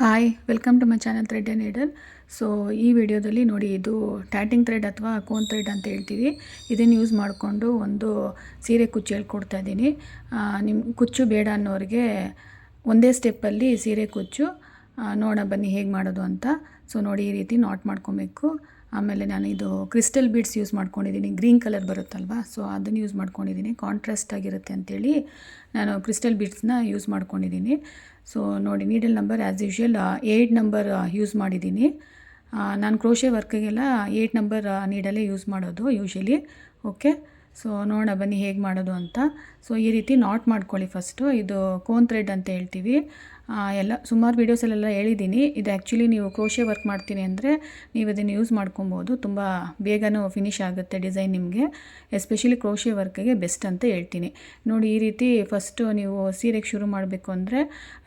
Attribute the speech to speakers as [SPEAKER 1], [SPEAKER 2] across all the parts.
[SPEAKER 1] Hi welcome to my channel thread and needle so ಈ ವಿಡಿಯೋದಲ್ಲಿ ನೋಡಿ, ಇದು ಟ್ಯಾಟಿಂಗ್ ಥ್ರೆಡ್ ಅಥವಾ ಕೋನ್ ಥ್ರೆಡ್ ಅಂತ ಹೇಳ್ತೀವಿ. ಇದನ್ನು ಯೂಸ್ ಮಾಡಿಕೊಂಡು ಒಂದು ಸೀರೆ ಕುಚ್ಚು ಹೇಳ್ಕೊಡ್ತಾ ಇದ್ದೀನಿ. ನಿಮ್ಮ ಕುಚ್ಚು ಬೇಡ ಅನ್ನೋರಿಗೆ ಒಂದೇ ಸ್ಟೆಪ್ಪಲ್ಲಿ ಸೀರೆ ಕುಚ್ಚು. ನೋಡೋಣ, ಬನ್ನಿ ಹೇಗೆ ಮಾಡೋದು ಅಂತ. ಸೊ ನೋಡಿ, ಈ ರೀತಿ ನಾಟ್ ಮಾಡ್ಕೊಬೇಕು. ಆಮೇಲೆ ನಾನು ಇದು ಕ್ರಿಸ್ಟಲ್ ಬೀಡ್ಸ್ ಯೂಸ್ ಮಾಡ್ಕೊಂಡಿದ್ದೀನಿ. ಗ್ರೀನ್ ಕಲರ್ ಬರುತ್ತಲ್ವ? ಸೊ ಅದನ್ನು ಯೂಸ್ ಮಾಡ್ಕೊಂಡಿದ್ದೀನಿ. ಕಾಂಟ್ರಾಸ್ಟ್ ಆಗಿರುತ್ತೆ ಅಂಥೇಳಿ ನಾನು ಕ್ರಿಸ್ಟಲ್ ಬೀಡ್ಸ್ನ ಯೂಸ್ ಮಾಡ್ಕೊಂಡಿದ್ದೀನಿ. ಸೊ ನೋಡಿ needle number as usual eight number use ಮಾಡಿದ್ದೀನಿ. ನಾನು ಕ್ರೋಶೆ ವರ್ಕಿಗೆಲ್ಲ ಏಯ್ಟ್ ನಂಬರ್ ನೀಡಲ್ಲೇ ಯೂಸ್ ಮಾಡೋದು ಯೂಶ್ವಲಿ ಓಕೆ ಸೊ ನೋಡೋಣ, ಬನ್ನಿ ಹೇಗೆ ಮಾಡೋದು ಅಂತ. ಸೊ ಈ ರೀತಿ ನಾಟ್ ಮಾಡ್ಕೊಳ್ಳಿ ಫಸ್ಟು ಇದು ಕೋನ್ ಥ್ರೆಡ್ ಅಂತ ಹೇಳ್ತೀವಿ. ಎಲ್ಲ, ಸುಮಾರು ವೀಡಿಯೋಸಲ್ಲೆಲ್ಲ ಹೇಳಿದ್ದೀನಿ. ಇದು ಆ್ಯಕ್ಚುಲಿ ನೀವು ಕ್ರೋಶೆ ವರ್ಕ್ ಮಾಡ್ತೀನಿ ಅಂದರೆ ನೀವು ಇದನ್ನು ಯೂಸ್ ಮಾಡ್ಕೊಬೋದು. ತುಂಬ ಬೇಗನೂ ಫಿನಿಶ್ ಆಗುತ್ತೆ ಡಿಸೈನ್ ನಿಮಗೆ. ಎಸ್ಪೆಷಲಿ ಕ್ರೋಶೆ ವರ್ಕ್ಗೆ ಬೆಸ್ಟ್ ಅಂತ ಹೇಳ್ತೀನಿ. ನೋಡಿ, ಈ ರೀತಿ ಫಸ್ಟು ನೀವು ಸೀರೆಗೆ ಶುರು ಮಾಡಬೇಕು ಅಂದರೆ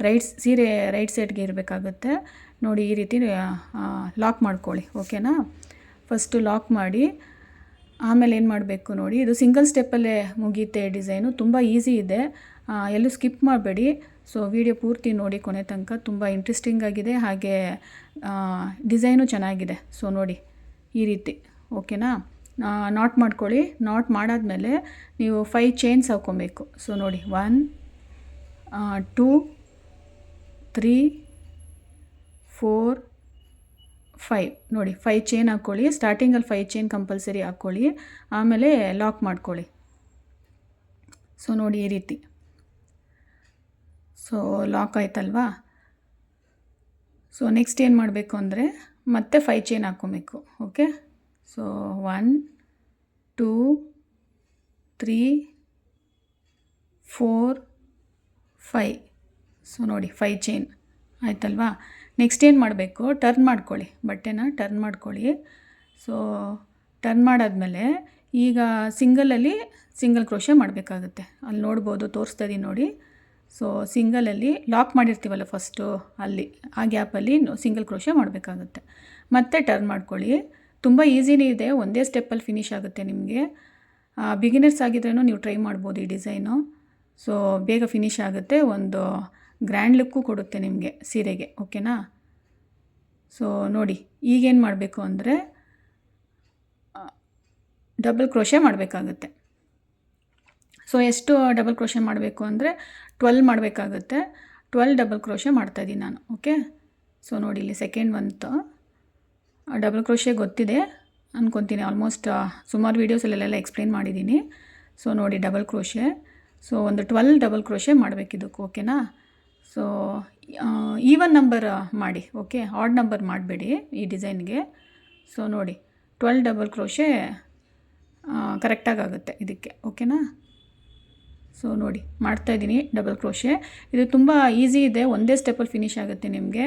[SPEAKER 1] ರೈಟ್ ಸೀರೆ ರೈಟ್ ಸೈಡ್ಗೆ ಇರಬೇಕಾಗುತ್ತೆ. ನೋಡಿ, ಈ ರೀತಿ ಲಾಕ್ ಮಾಡ್ಕೊಳ್ಳಿ ಓಕೆನಾ ಫಸ್ಟು ಲಾಕ್ ಮಾಡಿ ಆಮೇಲೆ ಏನು ಮಾಡಬೇಕು ನೋಡಿ, ಇದು ಸಿಂಗಲ್ ಸ್ಟೆಪ್ಪಲ್ಲೇ ಮುಗಿಯುತ್ತೆ ಡಿಸೈನು ತುಂಬ ಈಸಿ ಇದೆ. ಎಲ್ಲೂ ಸ್ಕಿಪ್ ಮಾಡಬೇಡಿ. ಸೊ ವಿಡಿಯೋ ಪೂರ್ತಿ ನೋಡಿ ಕೊನೆ ತನಕ ತುಂಬ ಇಂಟ್ರೆಸ್ಟಿಂಗ್ ಆಗಿದೆ. ಹಾಗೆ ಡಿಸೈನು ಚೆನ್ನಾಗಿದೆ. ಸೊ ನೋಡಿ, ಈ ರೀತಿ ಓಕೆನಾ ನಾಟ್ ಮಾಡ್ಕೊಳ್ಳಿ. ನಾಟ್ ಮಾಡಾದಮೇಲೆ ನೀವು ಫೈವ್ ಚೈನ್ಸ್ ಹಾಕ್ಕೊಬೇಕು ಸೊ ನೋಡಿ one two three four five ನೋಡಿ ಫೈವ್ ಚೈನ್ ಹಾಕ್ಕೊಳ್ಳಿ ಸ್ಟಾರ್ಟಿಂಗಲ್ಲಿ ಫೈವ್ ಚೈನ್ ಕಂಪಲ್ಸರಿ ಹಾಕ್ಕೊಳ್ಳಿ ಆಮೇಲೆ ಲಾಕ್ ಮಾಡ್ಕೊಳ್ಳಿ. ಸೊ ನೋಡಿ ಈ ರೀತಿ. ಸೊ ಲಾಕ್ ಆಯ್ತಲ್ವಾ? ಸೊ ನೆಕ್ಸ್ಟ್ ಏನು ಮಾಡಬೇಕು ಅಂದರೆ ಮತ್ತೆ five chain ಹಾಕ್ಕೊಬೇಕು okay so one two three four five so ನೋಡಿ ಫೈ ಚೈನ್ ಆಯ್ತಲ್ವಾ? ನೆಕ್ಸ್ಟ್ ಏನು ಮಾಡಬೇಕು? ಟರ್ನ್ ಮಾಡ್ಕೊಳ್ಳಿ. ಬಟ್ಟೆನ ಟರ್ನ್ ಮಾಡ್ಕೊಳ್ಳಿ. ಸೊ ಟರ್ನ್ ಮಾಡಾದಮೇಲೆ ಈಗ ಸಿಂಗಲಲ್ಲಿ ಸಿಂಗಲ್ ಕ್ರೋಶೆ ಮಾಡಬೇಕಾಗುತ್ತೆ. ಅಲ್ಲಿ ನೋಡ್ಬೋದು ತೋರಿಸ್ತಾ ಇದೀನಿ ನೋಡಿ ಸೊ ಸಿಂಗಲಲ್ಲಿ ಲಾಕ್ ಮಾಡಿರ್ತೀವಲ್ಲ ಫಸ್ಟು ಅಲ್ಲಿ, ಆ ಗ್ಯಾಪಲ್ಲಿ ಸಿಂಗಲ್ ಕ್ರೋಶೆ ಮಾಡಬೇಕಾಗುತ್ತೆ. ಮತ್ತೆ ಟರ್ನ್ ಮಾಡ್ಕೊಳ್ಳಿ. ತುಂಬ ಈಸಿನೇ ಇದೆ. ಒಂದೇ ಸ್ಟೆಪ್ಪಲ್ಲಿ ಫಿನಿಶ್ ಆಗುತ್ತೆ ನಿಮಗೆ. ಬಿಗಿನರ್ಸ್ ಆಗಿದ್ರೂ ನೀವು ಟ್ರೈ ಮಾಡ್ಬೋದು ಈ ಡಿಸೈನು ಸೊ ಬೇಗ ಫಿನಿಶ್ ಆಗುತ್ತೆ. ಒಂದು ಗ್ರ್ಯಾಂಡ್ ಲುಕ್ಕು ಕೊಡುತ್ತೆ ನಿಮಗೆ ಸೀರೆಗೆ, ಓಕೆನಾ? ಸೊ ನೋಡಿ, ಈಗೇನು ಮಾಡಬೇಕು ಅಂದರೆ ಡಬಲ್ ಕ್ರೋಶೆ ಮಾಡಬೇಕಾಗುತ್ತೆ. ಸೊ ಎಷ್ಟು ಡಬಲ್ ಕ್ರೋಶೆ ಮಾಡಬೇಕು ಅಂದರೆ ಟ್ವೆಲ್ ಮಾಡಬೇಕಾಗುತ್ತೆ. ಟ್ವೆಲ್ ಡಬಲ್ ಕ್ರೋಶೆ ಮಾಡ್ತಾಯಿದ್ದೀನಿ ನಾನು, ಓಕೆ? ಸೊ ನೋಡಿ, ಇಲ್ಲಿ ಸೆಕೆಂಡ್ ಒಂದು ಡಬಲ್ ಕ್ರೋಶೆ ಗೊತ್ತಿದೆ ಅಂದ್ಕೊತೀನಿ ಆಲ್ಮೋಸ್ಟ್ ಸುಮಾರು ವೀಡಿಯೋಸಲ್ಲೆಲ್ಲ ಎಕ್ಸ್ಪ್ಲೇನ್ ಮಾಡಿದ್ದೀನಿ ಸೊ ನೋಡಿ ಡಬಲ್ ಕ್ರೋಶೆ ಸೊ ಒಂದು ಟ್ವೆಲ್ ಡಬಲ್ ಕ್ರೋಶೆ ಮಾಡಬೇಕಿದ್ದಕ್ಕೆ ಓಕೆನಾ? ಸೊ ಈವನ್ ನಂಬರ್ ಮಾಡಿ ಓಕೆ ಆಡ್ ನಂಬರ್ ಮಾಡಬೇಡಿ ಈ ಡಿಸೈನ್ಗೆ. ಸೊ ನೋಡಿ ಟ್ವೆಲ್ ಡಬಲ್ ಕ್ರೋಶೆ ಕರೆಕ್ಟಾಗಿ ಆಗುತ್ತೆ ಇದಕ್ಕೆ ಓಕೆನಾ ಸೊ ನೋಡಿ ಮಾಡ್ತಾಯಿದ್ದೀನಿ ಡಬಲ್ ಕ್ರೋಶೆ ಇದು ತುಂಬ ಈಸಿ ಇದೆ, ಒಂದೇ ಸ್ಟೆಪ್ಪಲ್ಲಿ ಫಿನಿಶ್ ಆಗುತ್ತೆ ನಿಮಗೆ.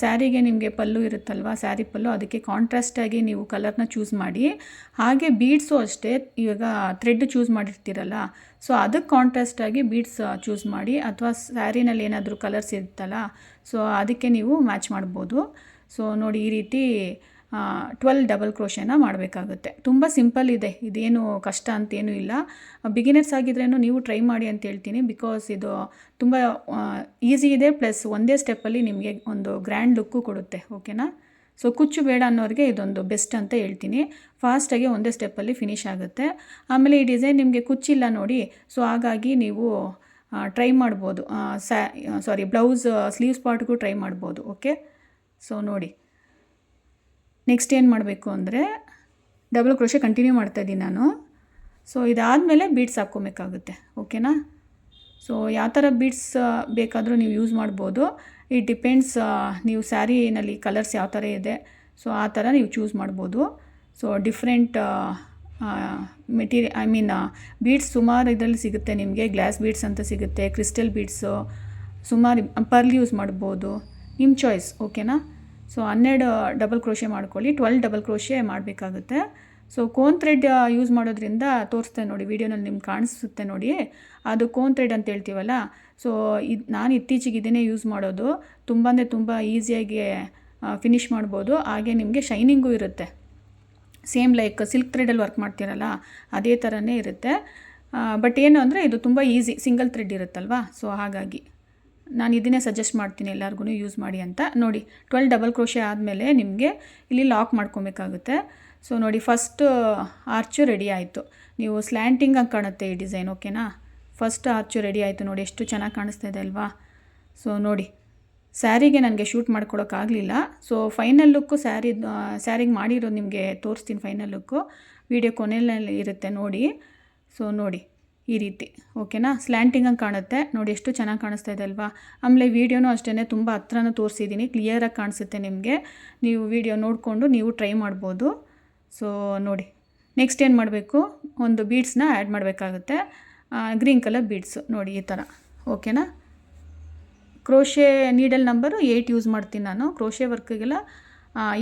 [SPEAKER 1] ಸ್ಯಾರಿಗೆ ನಿಮಗೆ ಪಲ್ಲು ಇರುತ್ತಲ್ವ ಸ್ಯಾರಿ ಪಲ್ಲು, ಅದಕ್ಕೆ ಕಾಂಟ್ರಾಸ್ಟಾಗಿ ನೀವು ಕಲರ್ನ ಚೂಸ್ ಮಾಡಿ. ಹಾಗೆ ಬೀಡ್ಸು ಅಷ್ಟೇ, ಇವಾಗ ಥ್ರೆಡ್ ಚೂಸ್ ಮಾಡಿರ್ತೀರಲ್ಲ ಸೊ ಅದಕ್ಕೆ ಕಾಂಟ್ರಾಸ್ಟಾಗಿ ಬೀಡ್ಸ್ ಚೂಸ್ ಮಾಡಿ, ಅಥವಾ ಸ್ಯಾರಿನಲ್ಲಿ ಏನಾದರೂ ಕಲರ್ಸ್ ಇರುತ್ತಲ್ಲ ಸೊ ಅದಕ್ಕೆ ನೀವು ಮ್ಯಾಚ್ ಮಾಡ್ಬೋದು. ಸೊ ನೋಡಿ, ಈ ರೀತಿ ಟ್ವೆಲ್ ಡಬಲ್ ಕ್ರೋಶೆನ ಮಾಡಬೇಕಾಗುತ್ತೆ. ತುಂಬ ಸಿಂಪಲ್ ಇದೆ. ಇದೇನು ಕಷ್ಟ ಅಂತೇನೂ ಇಲ್ಲ. ಬಿಗಿನರ್ಸ್ ಆಗಿದ್ರೇನು ನೀವು ಟ್ರೈ ಮಾಡಿ ಅಂತ ಹೇಳ್ತೀನಿ. ಬಿಕಾಸ್ ಇದು ತುಂಬ ಈಸಿ ಇದೆ. ಪ್ಲಸ್ ಒಂದೇ ಸ್ಟೆಪ್ಪಲ್ಲಿ ನಿಮಗೆ ಒಂದು ಗ್ರ್ಯಾಂಡ್ ಲುಕ್ಕು ಕೊಡುತ್ತೆ. ಓಕೆನಾ ಸೊ ಕುಚ್ಚು ಬೇಡ ಅನ್ನೋರಿಗೆ ಇದೊಂದು ಬೆಸ್ಟ್ ಅಂತ ಹೇಳ್ತೀನಿ. ಫಾಸ್ಟಾಗಿ ಒಂದೇ ಸ್ಟೆಪ್ಪಲ್ಲಿ ಫಿನಿಶ್ ಆಗುತ್ತೆ. ಆಮೇಲೆ ಈ ಡಿಸೈನ್ ನಿಮಗೆ ಕುಚ್ಚಿಲ್ಲ ನೋಡಿ. ಸೊ ಹಾಗಾಗಿ ನೀವು ಟ್ರೈ ಮಾಡ್ಬೋದು. ಸ್ಯಾ ಸಾರಿ ಬ್ಲೌಸ್ ಸ್ಲೀವ್ಸ್ ಪಾರ್ಟ್ಗೂ ಟ್ರೈ ಮಾಡ್ಬೋದು. ಓಕೆ ಸೊ ನೋಡಿ. ನೆಕ್ಸ್ಟ್ ಏನು ಮಾಡಬೇಕು ಅಂದರೆ ಡಬಲ್ ಕ್ರೋಶೆ ಕಂಟಿನ್ಯೂ ಮಾಡ್ತಾಯಿದ್ದೀನಿ ನಾನು. ಸೊ ಇದಾದಮೇಲೆ ಬೀಡ್ಸ್ ಹಾಕ್ಕೊಬೇಕಾಗುತ್ತೆ. ಓಕೆನಾ ಸೊ ಯಾವ ಥರ ಬೀಡ್ಸ್ ಬೇಕಾದರೂ ನೀವು ಯೂಸ್ ಮಾಡ್ಬೋದು. ಇಟ್ ಡಿಪೆಂಡ್ಸ್ ನೀವು ಸ್ಯಾರಿನಲ್ಲಿ ಕಲರ್ಸ್ ಯಾವ ಥರ ಇದೆ. ಸೊ ಆ ಥರ ನೀವು ಚೂಸ್ ಮಾಡ್ಬೋದು. So different material I mean beads ಸುಮಾರು ಇದರಲ್ಲಿ ಸಿಗುತ್ತೆ ನಿಮಗೆ. ಗ್ಲಾಸ್ ಬೀಡ್ಸ್ ಅಂತ ಸಿಗುತ್ತೆ ಕ್ರಿಸ್ಟಲ್ ಬೀಡ್ಸು ಸುಮಾರು, ಪರ್ಲ್ ಯೂಸ್ ಮಾಡ್ಬೋದು. ನಿಮ್ಮ ಚಾಯ್ಸ್ ಓಕೆನಾ ಸೊ ಹನ್ನೆರಡು ಡಬಲ್ ಕ್ರೋಶೆ ಮಾಡ್ಕೊಳ್ಳಿ. ಟ್ವೆಲ್ ಡಬಲ್ ಕ್ರೋಶೆ ಮಾಡಬೇಕಾಗುತ್ತೆ. ಸೊ ಕೋನ್ ಥ್ರೆಡ್ ಯೂಸ್ ಮಾಡೋದ್ರಿಂದ ತೋರಿಸ್ತೆ ನೋಡಿ. ವೀಡಿಯೋನಲ್ಲಿ ನಿಮ್ಗೆ ಕಾಣಿಸುತ್ತೆ ನೋಡಿ ಅದು ಕೋನ್ ಥ್ರೆಡ್ ಅಂತ ಹೇಳ್ತೀವಲ್ಲ? ಸೊ ಇದು, ನಾನು ಇತ್ತೀಚೆಗೆ ಇದನ್ನೇ ಯೂಸ್ ಮಾಡೋದು. ತುಂಬ ಅಂದರೆ ತುಂಬ ಈಸಿಯಾಗಿ ಫಿನಿಶ್ ಮಾಡ್ಬೋದು. ಹಾಗೆ ನಿಮಗೆ ಶೈನಿಂಗೂ ಇರುತ್ತೆ. ಸೇಮ್ ಲೈಕ್ ಸಿಲ್ಕ್ ಥ್ರೆಡಲ್ಲಿ ವರ್ಕ್ ಮಾಡ್ತೀರಲ್ಲ, ಅದೇ ಥರನೇ ಇರುತ್ತೆ. ಬಟ್ ಏನು ಅಂದರೆ ಇದು ತುಂಬ ಈಸಿ ಸಿಂಗಲ್ ಥ್ರೆಡ್ ಇರುತ್ತಲ್ವಾ? ಸೊ ಹಾಗಾಗಿ. ನಾನು ಇದನ್ನೇ ಸಜೆಸ್ಟ್ ಮಾಡ್ತೀನಿ ಎಲ್ಲರಿಗೂ ಯೂಸ್ ಮಾಡಿ ಅಂತ. ನೋಡಿ ಟ್ವೆಲ್ ಡಬಲ್ ಕ್ರೋಶೆ ಆದಮೇಲೆ ನಿಮಗೆ ಇಲ್ಲಿ ಲಾಕ್ ಮಾಡ್ಕೊಬೇಕಾಗುತ್ತೆ. ಸೊ ನೋಡಿ ಫಸ್ಟ್ ಆರ್ಚು ರೆಡಿ ಆಯಿತು. ನೀವು ಸ್ಲ್ಯಾಂಟಿಂಗಾಗಿ ಕಾಣುತ್ತೆ ಈ ಡಿಸೈನ್ ಓಕೆನಾ ಫಸ್ಟ್ ಆರ್ಚು ರೆಡಿ ಆಯಿತು. ನೋಡಿ, ಎಷ್ಟು ಚೆನ್ನಾಗಿ ಕಾಣಿಸ್ತಾ ಇದೆ ಅಲ್ವಾ? ಸೊ ನೋಡಿ ಸ್ಯಾರಿಗೆ ನನಗೆ ಶೂಟ್ ಮಾಡ್ಕೊಳೋಕ್ಕಾಗಲಿಲ್ಲ ಸೊ ಫೈನಲ್ ಲುಕ್ಕು ಸ್ಯಾರಿ ಸ್ಯಾರಿಗೆ ಮಾಡಿರೋದು ನಿಮಗೆ ತೋರಿಸ್ತೀನಿ ಫೈನಲ್ ಲುಕ್ಕು ವಿಡಿಯೋ ಕೊನೆಯಲ್ಲಿ ಇರುತ್ತೆ, ನೋಡಿ. ಸೊ ನೋಡಿ ಈ ರೀತಿ, ಓಕೆನಾ? ಸ್ಲ್ಯಾಂಟಿಂಗಂಗೆ ಕಾಣುತ್ತೆ. ನೋಡಿ ಎಷ್ಟು ಚೆನ್ನಾಗಿ ಕಾಣಿಸ್ತಾ ಇದೆ ಅಲ್ವಾ? ಆಮೇಲೆ ವೀಡಿಯೋನೂ ಅಷ್ಟೇ ತುಂಬ ಹತ್ರನೂ ತೋರಿಸಿದ್ದೀನಿ ಕ್ಲಿಯರಾಗಿ ಕಾಣಿಸುತ್ತೆ ನಿಮಗೆ. ನೀವು ವಿಡಿಯೋ ನೋಡಿಕೊಂಡು ನೀವು ಟ್ರೈ ಮಾಡ್ಬೋದು. ಸೊ ನೋಡಿ. ನೆಕ್ಸ್ಟ್ ಏನು ಮಾಡಬೇಕು? ಒಂದು ಬೀಡ್ಸ್ನ ಆ್ಯಡ್ ಮಾಡಬೇಕಾಗುತ್ತೆ. ಗ್ರೀನ್ ಕಲರ್ ಬೀಡ್ಸು ನೋಡಿ ಈ ಥರ ಓಕೆನಾ? Crochet needle number eight use ಮಾಡ್ತೀನಿ ನಾನು. ಕ್ರೋಶೆ ವರ್ಕ್ಗೆಲ್ಲ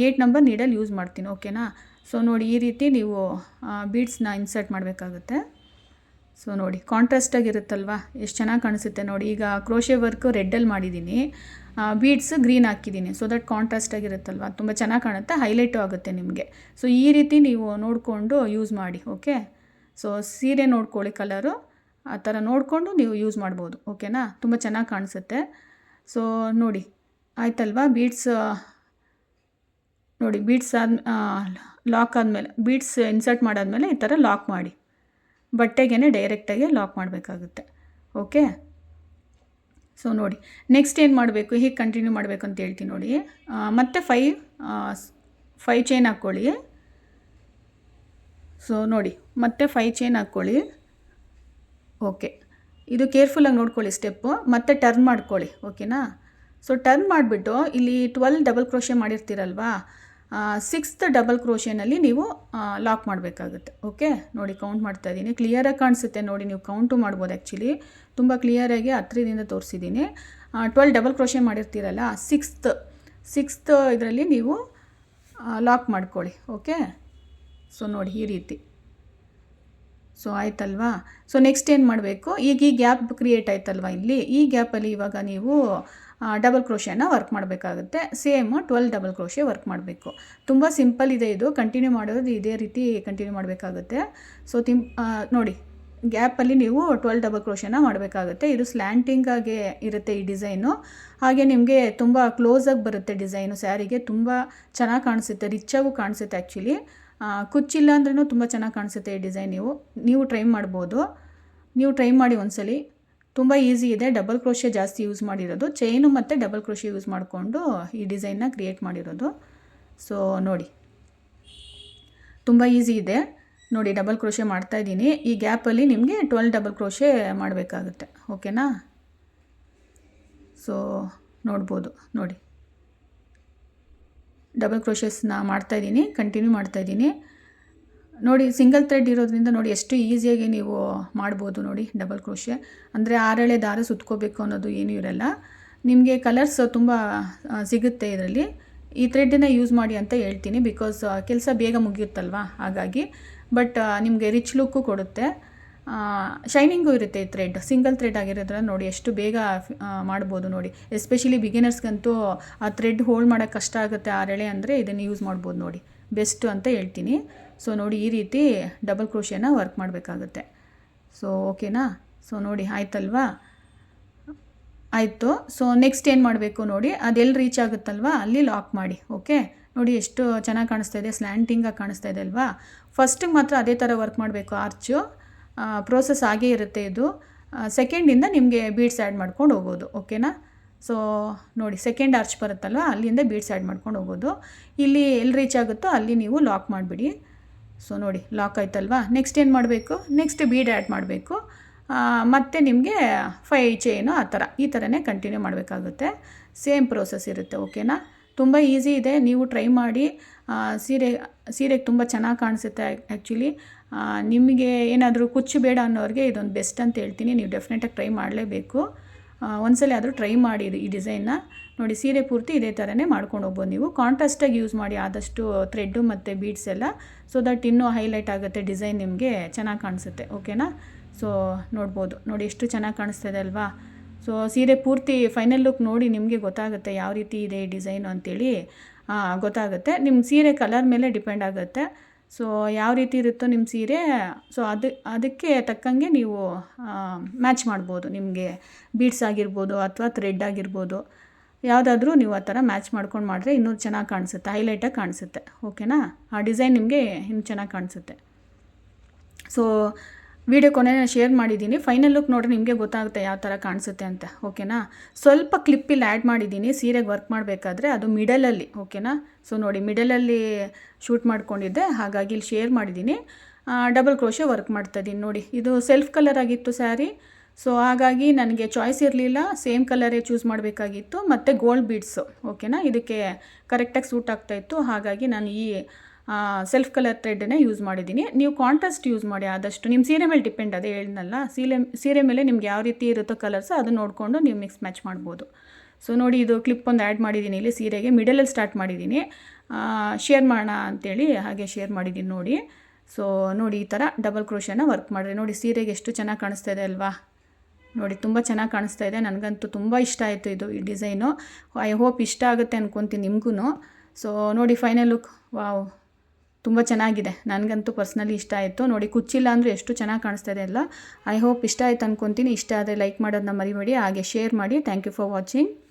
[SPEAKER 1] ಏಯ್ಟ್ ನಂಬರ್ ನೀಡಲ್ ಯೂಸ್ ಮಾಡ್ತೀನಿ. ಓಕೆನಾ? ಸೊ ನೋಡಿ ಈ ರೀತಿ ನೀವು ಬೀಡ್ಸ್ನ ಇನ್ಸರ್ಟ್ ಮಾಡಬೇಕಾಗುತ್ತೆ. ಸೊ ನೋಡಿ ಕಾಂಟ್ರಾಸ್ಟಾಗಿರುತ್ತಲ್ವ ಎಷ್ಟು ಚೆನ್ನಾಗಿ ಕಾಣಿಸುತ್ತೆ ನೋಡಿ. ಈಗ ಕ್ರೋಶೆ ವರ್ಕು ರೆಡ್ಡಲ್ಲಿ ಮಾಡಿದ್ದೀನಿ ಬೀಡ್ಸ್ ಗ್ರೀನ್ ಹಾಕಿದ್ದೀನಿ ಸೊ ದಟ್ ಕಾಂಟ್ರಾಸ್ಟ್ ಆಗಿರುತ್ತಲ್ವ? ತುಂಬ ಚೆನ್ನಾಗಿ ಕಾಣುತ್ತೆ ಹೈಲೈಟು ಆಗುತ್ತೆ ನಿಮಗೆ. ಸೊ ಈ ರೀತಿ ನೀವು ನೋಡಿಕೊಂಡು ಯೂಸ್ ಮಾಡಿ ಓಕೆ ಸೊ ಸೀರೆ ನೋಡ್ಕೊಳ್ಳಿ ಕಲರು ಆ ಥರ ನೋಡಿಕೊಂಡು ನೀವು ಯೂಸ್ ಮಾಡ್ಬೋದು ಓಕೆನಾ ತುಂಬ ಚೆನ್ನಾಗಿ ಕಾಣಿಸುತ್ತೆ. ಸೊ ನೋಡಿ, ಆಯ್ತಲ್ವಾ? ಬೀಡ್ಸ್ ನೋಡಿ ಬೀಡ್ಸ್ ಆದ ಲಾಕ್ ಆದಮೇಲೆ ಬೀಡ್ಸ್ ಇನ್ಸರ್ಟ್ ಮಾಡಾದಮೇಲೆ ಈ ಥರ ಲಾಕ್ ಮಾಡಿ. ಬಟ್ಟೆಗೆ ಡೈರೆಕ್ಟಾಗಿ ಲಾಕ್ ಮಾಡಬೇಕಾಗುತ್ತೆ. ಓಕೆ ಸೊ ನೋಡಿ. ನೆಕ್ಸ್ಟ್ ಏನು ಮಾಡಬೇಕು? ಹೀಗೆ ಕಂಟಿನ್ಯೂ ಮಾಡಬೇಕು ಅಂತ ಹೇಳ್ತೀನಿ ನೋಡಿ. ಮತ್ತೆ ಫೈವ್ ಫೈವ್ ಚೈನ್ ಹಾಕ್ಕೊಳ್ಳಿ. ಸೊ ನೋಡಿ. ಮತ್ತೆ ಫೈವ್ ಚೈನ್ ಹಾಕ್ಕೊಳ್ಳಿ. ಓಕೆ ಇದು ಕೇರ್ಫುಲ್ಲಾಗಿ ನೋಡ್ಕೊಳ್ಳಿ ಸ್ಟೆಪ್ಪು ಮತ್ತೆ ಟರ್ನ್ ಮಾಡ್ಕೊಳ್ಳಿ. ಓಕೆನಾ ಸೊ ಟರ್ನ್ ಮಾಡಿಬಿಟ್ಟು ಇಲ್ಲಿ ಟ್ವೆಲ್ ಡಬಲ್ ಕ್ರೋಶೆ ಮಾಡಿರ್ತೀರಲ್ವಾ? ಸಿಕ್ಸ್ತ್ ಡಬಲ್ ಕ್ರೋಶೆನಲ್ಲಿ ನೀವು ಲಾಕ್ ಮಾಡಬೇಕಾಗುತ್ತೆ. ಓಕೆ ನೋಡಿ ಕೌಂಟ್ ಮಾಡ್ತಾ ಇದ್ದೀನಿ. ಕ್ಲಿಯರಾಗಿ ಕಾಣಿಸುತ್ತೆ ನೋಡಿ, ನೀವು ಕೌಂಟು ಮಾಡ್ಬೋದು ಆ್ಯಕ್ಚುಲಿ ತುಂಬ ಕ್ಲಿಯರಾಗಿ ಹತ್ತಿರದಿಂದ ತೋರಿಸಿದ್ದೀನಿ. ಟ್ವೆಲ್ ಡಬಲ್ ಕ್ರೋಶೆ ಮಾಡಿರ್ತೀರಲ್ಲ ಸಿಕ್ಸ್ತ್ ಸಿಕ್ಸ್ತ್ ಇದರಲ್ಲಿ ನೀವು ಲಾಕ್ ಮಾಡ್ಕೊಳ್ಳಿ. ಓಕೆ ಸೊ ನೋಡಿ, ಈ ರೀತಿ. ಸೊ ಆಯ್ತಲ್ವಾ? ಸೊ ನೆಕ್ಸ್ಟ್ ಏನು ಮಾಡಬೇಕು? ಈಗ ಈ ಗ್ಯಾಪ್ ಕ್ರಿಯೇಟ್ ಆಯ್ತಲ್ವಾ ಇಲ್ಲಿ? ಈ ಗ್ಯಾಪಲ್ಲಿ ಇವಾಗ ನೀವು ಡಬಲ್ ಕ್ರೋಶಿಯನ್ನು ವರ್ಕ್ ಮಾಡಬೇಕಾಗುತ್ತೆ. ಸೇಮ್ ಟ್ವೆಲ್ ಡಬಲ್ ಕ್ರೋಶಿಯ ವರ್ಕ್ ಮಾಡಬೇಕು. ತುಂಬ ಸಿಂಪಲ್ ಇದೆ ಇದು. ಕಂಟಿನ್ಯೂ ಮಾಡೋದು ಇದೇ ರೀತಿ ಕಂಟಿನ್ಯೂ ಮಾಡಬೇಕಾಗುತ್ತೆ. ಸೊ ಆ, ನೋಡಿ ಗ್ಯಾಪಲ್ಲಿ ನೀವು ಟ್ವೆಲ್ ಡಬಲ್ ಕ್ರೋಶನ ಮಾಡಬೇಕಾಗುತ್ತೆ. ಇದು ಸ್ಲ್ಯಾಂಟಿಂಗಾಗೆ ಇರುತ್ತೆ ಈ ಡಿಸೈನು ಹಾಗೆ ನಿಮಗೆ ತುಂಬ ಕ್ಲೋಸಾಗಿ ಬರುತ್ತೆ ಡಿಸೈನು ಸ್ಯಾರಿಗೆ ತುಂಬ ಚೆನ್ನಾಗಿ ಕಾಣಿಸುತ್ತೆ ರಿಚ್ಚಾಗೂ ಕಾಣಿಸುತ್ತೆ ಆ್ಯಕ್ಚುಲಿ ಕುಚ್ಚಿಲ್ಲ ಅಂದ್ರೂ ತುಂಬ ಚೆನ್ನಾಗಿ ಕಾಣಿಸುತ್ತೆ ಈ ಡಿಸೈನ್ ನೀವು. ನೀವು ಟ್ರೈ ಮಾಡ್ಬೋದು. ನೀವು ಟ್ರೈ ಮಾಡಿ ಒಂದ್ಸಲಿ. ತುಂಬ ಈಸಿ ಇದೆ. ಡಬಲ್ ಕ್ರೋಶೆ ಜಾಸ್ತಿ ಯೂಸ್ ಮಾಡಿರೋದು. ಚೈನು ಮತ್ತು ಡಬಲ್ ಕ್ರೋಶೆ ಯೂಸ್ ಮಾಡಿಕೊಂಡು ಈ ಡಿಸೈನ್ನ ಕ್ರಿಯೇಟ್ ಮಾಡಿರೋದು. ಸೊ ನೋಡಿ. ತುಂಬ ಈಸಿ ಇದೆ. ನೋಡಿ ಡಬಲ್ ಕ್ರೋಶೆ ಮಾಡ್ತಾ ಇದ್ದೀನಿ. ಈ ಗ್ಯಾಪಲ್ಲಿ ನಿಮಗೆ ಟ್ವೆಲ್ ಡಬಲ್ ಕ್ರೋಶೆ ಮಾಡಬೇಕಾಗುತ್ತೆ. ಓಕೆನಾ ಸೊ ನೋಡ್ಬೋದು. ನೋಡಿ. ಡಬಲ್ ಕ್ರೋಶಸ್ನ ಮಾಡ್ತಾಯಿದ್ದೀನಿ ಕಂಟಿನ್ಯೂ ಮಾಡ್ತಾಯಿದ್ದೀನಿ ನೋಡಿ ಸಿಂಗಲ್ ಥ್ರೆಡ್ ಇರೋದ್ರಿಂದ ನೋಡಿ ಎಷ್ಟು ಈಸಿಯಾಗಿ ನೀವು ಮಾಡ್ಬೋದು ನೋಡಿ ಡಬಲ್ ಕ್ರೋಶೆ ಅಂದರೆ ಆರೆಳೆ ದಾರ ಸುತ್ಕೋಬೇಕು ಅನ್ನೋದು ಏನೂ ಇರಲ್ಲ. ನಿಮಗೆ ಕಲರ್ಸ್ ತುಂಬ ಸಿಗುತ್ತೆ ಇದರಲ್ಲಿ. ಈ ಥ್ರೆಡ್ಡನ್ನು ಯೂಸ್ ಮಾಡಿ ಅಂತ ಹೇಳ್ತೀನಿ ಬಿಕಾಸ್ ಕೆಲಸ ಬೇಗ ಮುಗಿಯುತ್ತಲ್ವಾ? ಹಾಗಾಗಿ. ಬಟ್ ನಿಮಗೆ ರಿಚ್ ಲುಕ್ಕು ಕೊಡುತ್ತೆ. ಶೈನಿಂಗು ಇರುತ್ತೆ ಈ ಥ್ರೆಡ್ ಸಿಂಗಲ್ ಥ್ರೆಡ್ ಆಗಿರೋದ್ರಿಂದ ನೋಡಿ ಎಷ್ಟು ಬೇಗ ಮಾಡ್ಬೋದು ನೋಡಿ. ಎಸ್ಪೆಷಲಿ ಬಿಗಿನರ್ಸ್ಗಂತೂ ಆ ಥ್ರೆಡ್ ಹೋಲ್ಡ್ ಮಾಡೋಕ್ಕೆ ಕಷ್ಟ ಆಗುತ್ತೆ ಆರೆಳೆ ಅಂದರೆ ಇದನ್ನು ಯೂಸ್ ಮಾಡ್ಬೋದು ನೋಡಿ. ಬೆಸ್ಟು ಅಂತ ಹೇಳ್ತೀನಿ. ಸೊ ನೋಡಿ ಈ ರೀತಿ ಡಬಲ್ ಕ್ರೋಷಿಯನ್ನು ವರ್ಕ್ ಮಾಡಬೇಕಾಗುತ್ತೆ. ಸೊ ಓಕೆನಾ ಸೊ ನೋಡಿ ಆಯ್ತಲ್ವಾ? ಆಯಿತು. ಸೊ ನೆಕ್ಸ್ಟ್ ಏನು ಮಾಡಬೇಕು ನೋಡಿ? ಅದೆಲ್ಲಿ ರೀಚ್ ಆಗುತ್ತಲ್ವಾ? ಅಲ್ಲಿ ಲಾಕ್ ಮಾಡಿ ಓಕೆ ನೋಡಿ ಎಷ್ಟು ಚೆನ್ನಾಗಿ ಕಾಣಿಸ್ತಾ ಇದೆ ಸ್ಲ್ಯಾಂಟಿಂಗಾಗಿ ಕಾಣಿಸ್ತಾ ಇದೆ ಅಲ್ವಾ? ಫಸ್ಟಿಗೆ ಮಾತ್ರ ಅದೇ ಥರ ವರ್ಕ್ ಮಾಡಬೇಕು ಆರ್ಚು ಪ್ರೋಸೆಸ್ ಆಗೇ ಇರುತ್ತೆ ಇದು. ಸೆಕೆಂಡಿಂದ ನಿಮಗೆ ಬೀಡ್ಸ್ ಆ್ಯಡ್ ಮಾಡ್ಕೊಂಡು ಹೋಗೋದು ಓಕೆನಾ ಸೊ ನೋಡಿ ಸೆಕೆಂಡ್ ಆರ್ಚ್ ಬರುತ್ತಲ್ವ? ಅಲ್ಲಿಂದ ಬೀಡ್ಸ್ ಆ್ಯಡ್ ಮಾಡ್ಕೊಂಡು ಹೋಗೋದು. ಇಲ್ಲಿ ಎಲ್ಲಿ ರೀಚ್ ಆಗುತ್ತೋ ಅಲ್ಲಿ ನೀವು ಲಾಕ್ ಮಾಡಿಬಿಡಿ. ಸೊ ನೋಡಿ ಲಾಕ್ ಆಯ್ತಲ್ವಾ? ನೆಕ್ಸ್ಟ್ ಏನು ಮಾಡಬೇಕು? ನೆಕ್ಸ್ಟ್ ಬೀಡ್ ಆ್ಯಡ್ ಮಾಡಬೇಕು. ಮತ್ತು ನಿಮಗೆ ಫೈ ಚೈನು ಆ ಥರ, ಈ ಥರನೇ ಕಂಟಿನ್ಯೂ ಮಾಡಬೇಕಾಗುತ್ತೆ. ಸೇಮ್ ಪ್ರೋಸೆಸ್ ಇರುತ್ತೆ ಓಕೆನಾ ತುಂಬ ಈಸಿ ಇದೆ, ನೀವು ಟ್ರೈ ಮಾಡಿ. ಸೀರೆ, ಸೀರೆಗೆ ತುಂಬ ಚೆನ್ನಾಗಿ ಕಾಣಿಸುತ್ತೆ ಆ್ಯಕ್ಚುಲಿ ನಿಮಗೆ ಏನಾದರೂ ಕುಚ್ಚು ಬೇಡ ಅನ್ನೋರಿಗೆ ಇದೊಂದು ಬೆಸ್ಟ್ ಅಂತ ಹೇಳ್ತೀನಿ, ನೀವು ಡೆಫಿನೆಟಾಗಿ ಟ್ರೈ ಮಾಡಲೇಬೇಕು. ಒಂದ್ಸಲ ಆದರೂ ಟ್ರೈ ಮಾಡಿ ಈ ಡಿಸೈನ್ನ ನೋಡಿ ಸೀರೆ ಪೂರ್ತಿ ಇದೇ ಥರನೇ ಮಾಡ್ಕೊಂಡು ಹೋಗ್ಬೋದು ನೀವು. ಕಾಂಟ್ರಾಸ್ಟಾಗಿ ಯೂಸ್ ಮಾಡಿ ಆದಷ್ಟು ಥ್ರೆಡ್ಡು ಮತ್ತು ಬೀಡ್ಸ್ ಎಲ್ಲ ಸೊ ದಟ್ ಇನ್ನೂ ಹೈಲೈಟ್ ಆಗುತ್ತೆ ಡಿಸೈನ್ ನಿಮಗೆ ಚೆನ್ನಾಗಿ ಕಾಣಿಸುತ್ತೆ ಓಕೆನಾ ಸೊ ನೋಡ್ಬೋದು. ನೋಡಿ ಎಷ್ಟು ಚೆನ್ನಾಗಿ ಕಾಣಿಸ್ತದೆ ಅಲ್ವಾ? ಸೊ ಸೀರೆ ಪೂರ್ತಿ ಫೈನಲ್ ಲುಕ್ ನೋಡಿ ನಿಮಗೆ ಗೊತ್ತಾಗುತ್ತೆ ಯಾವ ರೀತಿ ಇದೆ ಈ ಡಿಸೈನು ಅಂತೇಳಿ. ಗೊತ್ತಾಗುತ್ತೆ. ನಿಮ್ಮ ಸೀರೆ ಕಲರ್ ಮೇಲೆ ಡಿಪೆಂಡ್ ಆಗುತ್ತೆ. ಸೊ ಯಾವ ರೀತಿ ಇರುತ್ತೋ ನಿಮ್ಮ ಸೀರೆ ಸೊ ಅದು, ಅದಕ್ಕೆ ತಕ್ಕಂಗೆ ನೀವು ಮ್ಯಾಚ್ ಮಾಡ್ಬೋದು. ನಿಮಗೆ ಬೀಡ್ಸ್ ಆಗಿರ್ಬೋದು ಅಥವಾ ಥ್ರೆಡ್ ಆಗಿರ್ಬೋದು. ಯಾವುದಾದ್ರೂ ನೀವು ಆ ಥರ ಮ್ಯಾಚ್ ಮಾಡ್ಕೊಂಡು ಮಾಡಿದ್ರೆ ಇನ್ನೂ ಚೆನ್ನಾಗಿ ಕಾಣಿಸುತ್ತೆ. ಹೈಲೈಟಾಗಿ ಕಾಣಿಸುತ್ತೆ. ಓಕೆನಾ ಆ ಡಿಸೈನ್ ನಿಮಗೆ ಇನ್ನೂ ಚೆನ್ನಾಗಿ ಕಾಣಿಸುತ್ತೆ. ಸೊ ವಿಡಿಯೋ ಕೊನೆ ಶೇರ್ ಮಾಡಿದ್ದೀನಿ. ಫೈನಲ್ ಲುಕ್ ನೋಡ್ರಿ, ನಿಮಗೆ ಗೊತ್ತಾಗುತ್ತೆ ಯಾವ ಥರ ಕಾಣಿಸುತ್ತೆ ಅಂತ. ಓಕೆನಾ ಸ್ವಲ್ಪ ಕ್ಲಿಪ್ಪಿಲ್ಲಿ ಆ್ಯಡ್ ಮಾಡಿದ್ದೀನಿ. ಸೀರೆಗೆ ವರ್ಕ್ ಮಾಡಬೇಕಾದ್ರೆ ಅದು ಮಿಡಲಲ್ಲಿ ಓಕೆನಾ ಸೊ ನೋಡಿ ಮಿಡಲಲ್ಲಿ ಶೂಟ್ ಮಾಡ್ಕೊಂಡಿದ್ದೆ. ಹಾಗಾಗಿ ಇಲ್ಲಿ ಶೇರ್ ಮಾಡಿದ್ದೀನಿ. ಡಬಲ್ ಕ್ರೋಶೆ ವರ್ಕ್ ಮಾಡ್ತಾ ಇದ್ದೀನಿ. ನೋಡಿ, ಇದು ಸೆಲ್ಫ್ ಕಲರ್ ಆಗಿತ್ತು ಸ್ಯಾರಿ ಸೊ ಹಾಗಾಗಿ ನನಗೆ ಚಾಯ್ಸ್ ಇರಲಿಲ್ಲ. ಸೇಮ್ ಕಲರೇ ಚೂಸ್ ಮಾಡಬೇಕಾಗಿತ್ತು. ಮತ್ತು ಗೋಲ್ಡ್ ಬೀಡ್ಸು ಓಕೆನಾ ಇದಕ್ಕೆ ಕರೆಕ್ಟಾಗಿ ಸೂಟ್ ಆಗ್ತಾಯಿತ್ತು ಹಾಗಾಗಿ ನಾನು ಈ ಸೆಲ್ಫ್ ಕಲರ್ ಥ್ರೆಡ್ಡನ್ನೇ ಯೂಸ್ ಮಾಡಿದ್ದೀನಿ. ನೀವು ಕಾಂಟ್ರಾಸ್ಟ್ ಯೂಸ್ ಮಾಡಿ ಆದಷ್ಟು ನಿಮ್ಮ ಸೀರೆ ಮೇಲೆ ಡಿಪೆಂಡ್ ಅದೇ ಹೇಳಿದ್ನಲ್ಲ, ಸೀರೆ ಸೀರೆ ಮೇಲೆ ನಿಮ್ಗೆ ಯಾವ ರೀತಿ ಇರುತ್ತೋ ಕಲರ್ಸ್ ಅದು ನೋಡಿಕೊಂಡು ನೀವು ಮಿಕ್ಸ್ ಮ್ಯಾಚ್ ಮಾಡ್ಬೋದು. ಸೊ ನೋಡಿ ಇದು ಕ್ಲಿಪ್ ಒಂದು ಆ್ಯಡ್ ಮಾಡಿದ್ದೀನಿ ಇಲ್ಲಿ ಸೀರೆಗೆ. ಮಿಡಲಲ್ಲಿ ಸ್ಟಾರ್ಟ್ ಮಾಡಿದ್ದೀನಿ. ಶೇರ್ ಮಾಡೋಣ ಅಂತೇಳಿ ಹಾಗೆ ಶೇರ್ ಮಾಡಿದ್ದೀನಿ ನೋಡಿ. ಸೊ ನೋಡಿ ಈ ಥರ ಡಬಲ್ ಕ್ರೋಶನ ವರ್ಕ್ ಮಾಡಿರಿ ನೋಡಿ ಸೀರೆಗೆ ಎಷ್ಟು ಚೆನ್ನಾಗಿ ಕಾಣಿಸ್ತಾ ಇದೆ ಅಲ್ವಾ? ನೋಡಿ ತುಂಬ ಚೆನ್ನಾಗಿ ಕಾಣಿಸ್ತಾ ಇದೆ. ನನಗಂತೂ ತುಂಬ ಇಷ್ಟ ಆಯಿತು ಇದು ಈ ಡಿಸೈನು ಐ ಹೋಪ್ ಇಷ್ಟ ಆಗುತ್ತೆ ಅಂದ್ಕೊತೀನಿ ನಿಮಗೂ ಸೊ ನೋಡಿ ಫೈನಲ್ ಲುಕ್ ವಾವ್ ತುಂಬ ಚೆನ್ನಾಗಿದೆ. ನನಗಂತೂ ಪರ್ಸ್ನಲಿ ಇಷ್ಟ ಆಯಿತು. ನೋಡಿ, ಕುಚ್ಚಿಲ್ಲ ಅಂದರೆ ಎಷ್ಟು ಚೆನ್ನಾಗಿ ಕಾಣಿಸ್ತಾ ಇದೆ ಅಲ್ಲ ಐ ಹೋಪ್ ಇಷ್ಟ ಆಯ್ತು ಅನ್ಕೊತೀನಿ. ಇಷ್ಟ ಆದರೆ ಲೈಕ್ ಮಾಡೋದನ್ನ ಮರಿಬೇಡಿ. ಹಾಗೆ ಶೇರ್ ಮಾಡಿ. Thank you for watching